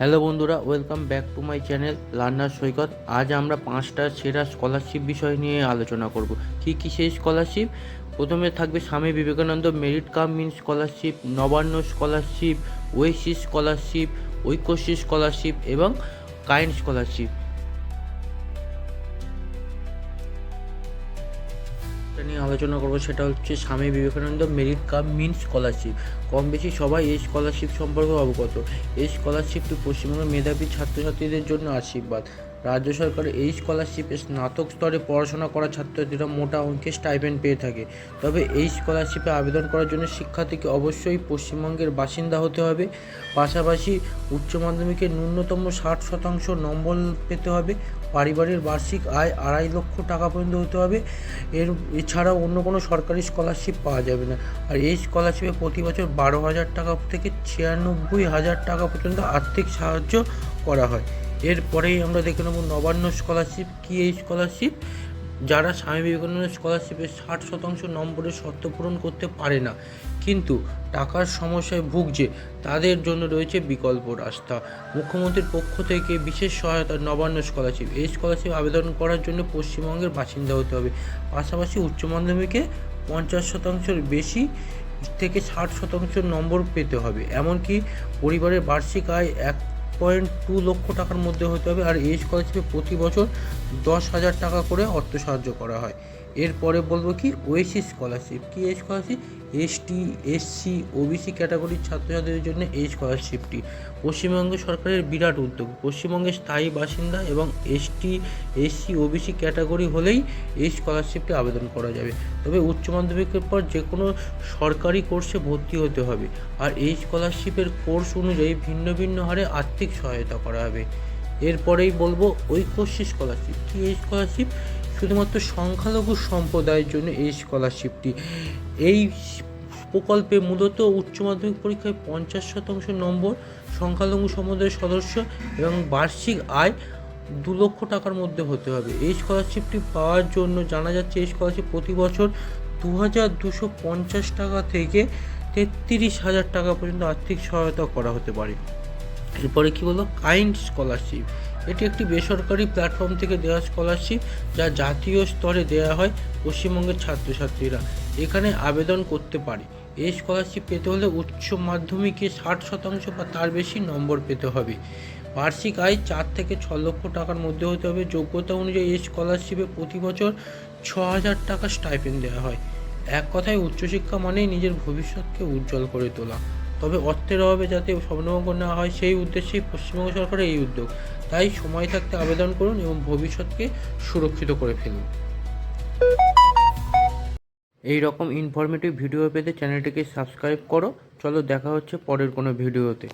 Hello বন্ধুরা welcome back to my channel learner Saikat আজ আমরা পাঁচটা সেরা স্কলারশিপ বিষয় নিয়ে আলোচনা করব। কী কী সেই স্কলারশিপ প্রথমে থাকবে Swami Vivekananda merit cum means scholarship Nabanna scholarship Oasis scholarship Aikyashree scholarship এবং কাইন্ড স্কলারশিপ যেটা নিয়ে আলোচনা করব, সেটা হচ্ছে Swami Vivekananda merit cum means scholarship. কম বেশি সবাই এই স্কলারশিপ সম্পর্কে অবগত। এই স্কলারশিপটি পশ্চিমবঙ্গের মেধাবী ছাত্রছাত্রীদের জন্য আশীর্বাদ। রাজ্য সরকার এই স্কলারশিপে স্নাতক স্তরে পড়াশোনা করা ছাত্রছাত্রীরা মোটা অঙ্কের স্টাইপেন্ড পেয়ে থাকে। তবে এই স্কলারশিপে আবেদন করার জন্য শিক্ষার্থীকে অবশ্যই পশ্চিমবঙ্গের বাসিন্দা হতে হবে। পাশাপাশি উচ্চ মাধ্যমিকে ন্যূনতম ষাট শতাংশ নম্বর পেতে হবে। পারিবারিক বার্ষিক আয় আড়াই লক্ষ টাকা পর্যন্ত হতে হবে। এর এছাড়াও অন্য কোনো সরকারি স্কলারশিপ পাওয়া যাবে না। আর এই স্কলারশিপে প্রতি বছর বারো হাজার টাকা থেকে ছিয়ানব্বই হাজার টাকা পর্যন্ত আর্থিক সাহায্য করা হয়। এরপরেই আমরা দেখে নেব নবান্ন স্কলারশিপ কী এই স্কলারশিপ যারা স্বামী বিবেকানন্দ স্কলারশিপে ষাট শতাংশ নম্বরের শর্ত পূরণ করতে পারে না, কিন্তু টাকার সমস্যায় ভুগছে, তাদের জন্য রয়েছে বিকল্প রাস্তা। মুখ্যমন্ত্রীর পক্ষ থেকে বিশেষ সহায়তা, নবান্ন স্কলারশিপ এই স্কলারশিপ আবেদন করার জন্য পশ্চিমবঙ্গের বাসিন্দা হতে হবে। পাশাপাশি উচ্চ মাধ্যমিকে পঞ্চাশ শতাংশের বেশি থেকে ষাট শতাংশ নম্বর পেতে হবে। এমনকি পরিবারের বার্ষিক আয় এক পয়েন্ট টু লক্ষ টাকার মধ্যে হতে হবে। আর এই স্কলারশিপে প্রতি বছর দশ হাজার টাকা করে অর্থ সাহায্য করা হয়। এরপরে বলব কি, ওয়েসি স্কলারশিপ। কি এই স্কলারশিপ? এসটি, এসসি, ওবিসি ক্যাটাগরির ছাত্রছাত্রীদের জন্য এই স্কলারশিপটি। পশ্চিমবঙ্গ সরকারের বিরাট উদ্যোগ। পশ্চিমবঙ্গের স্থায়ী বাসিন্দা এবং এসটি, এসসি, ওবিসি ক্যাটাগরি হলেই এই স্কলারশিপটি আবেদন করা যাবে। তবে উচ্চ মাধ্যমিকের পর যে কোনো সরকারি কোর্সে ভর্তি হতে হবে। আর এই স্কলারশিপের কোর্স অনুযায়ী ভিন্ন ভিন্ন হারে আর্থিক সহায়তা করা হবে। এরপরেই বলব ঐক্যশ্রী স্কলারশিপ। কি এই স্কলারশিপ? শুধুমাত্র সংখ্যালঘু সম্প্রদায়ের জন্য এই স্কলারশিপটি এই প্রকল্পে মূলত উচ্চ মাধ্যমিক পরীক্ষায় পঞ্চাশ শতাংশ নম্বর সংখ্যালঘু সম্প্রদায়ের সদস্য এবং বার্ষিক আয় দু লক্ষ টাকার মধ্যে হতে হবে। এই স্কলারশিপটি পাওয়ার জন্য জানা যাচ্ছে এই স্কলারশিপ প্রতি বছর দু হাজার দুশো পঞ্চাশ টাকা থেকে তেত্রিশ হাজার টাকা পর্যন্ত আর্থিক সহায়তা করা হতে পারে। এরপরে কি বলব? কাইন্ড স্কলারশিপ এটি একটি বেসরকারি প্ল্যাটফর্ম থেকে দেওয়া স্কলারশিপ যা জাতীয় স্তরে দেওয়া হয় পশ্চিমবঙ্গের ছাত্রছাত্রীরা। এখানে আবেদন করতে পারে। এই স্কলারশিপ পেতে হলে উচ্চ মাধ্যমিকে ষাট শতাংশ বা তার বেশি নম্বর পেতে হবে। বার্ষিক আয় চার থেকে ছ লক্ষ টাকার মধ্যে হতে হবে। যোগ্যতা অনুযায়ী এই স্কলারশিপে প্রতি বছর ছ হাজার টাকা স্টাইপেন্ড দেওয়া হয়। এক কথায় উচ্চশিক্ষা মানেই নিজের ভবিষ্যৎকে উজ্জ্বল করে তোলা। তবে অর্থের অভাবে যাতে স্বপ্নভঙ্গ না হয়, সেই উদ্দেশ্যেই পশ্চিমবঙ্গ সরকারের এই উদ্যোগ। তাই সময় থাকতে আবেদন করুন এবং ভবিষ্যৎকে সুরক্ষিত করে ফেলুন। এই রকম ইনফরমেটিভ ভিডিও পেতে চ্যানেলটিকে সাবস্ক্রাইব করো। চলো দেখা হচ্ছে পরের কোনো ভিডিওতে